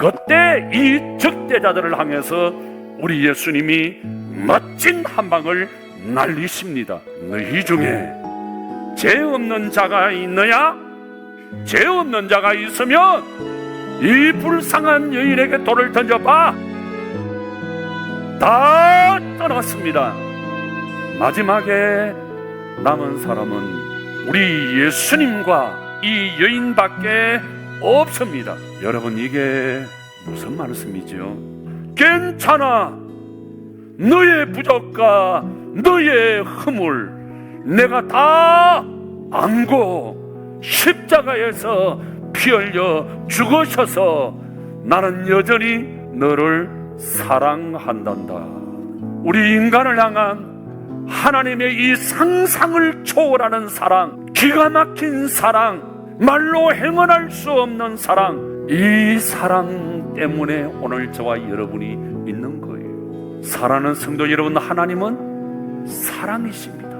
그때 이 적대자들을 향해서 우리 예수님이 멋진 한 방을 날리십니다. 너희 중에 죄 없는 자가 있느냐? 죄 없는 자가 있으면 이 불쌍한 여인에게 돌을 던져봐. 다 떠났습니다. 마지막에 남은 사람은 우리 예수님과 이 여인밖에 없습니다. 여러분 이게 무슨 말씀이죠? 괜찮아. 너의 부족과 너의 허물 내가 다 안고 십자가에서 피 흘려 죽으셔서 나는 여전히 너를 사랑한단다. 우리 인간을 향한 하나님의 이 상상을 초월하는 사랑, 기가 막힌 사랑, 말로 행언할 수 없는 사랑, 이 사랑 때문에 오늘 저와 여러분이 있는 거예요. 사랑하는 성도 여러분, 하나님은 사랑이십니다.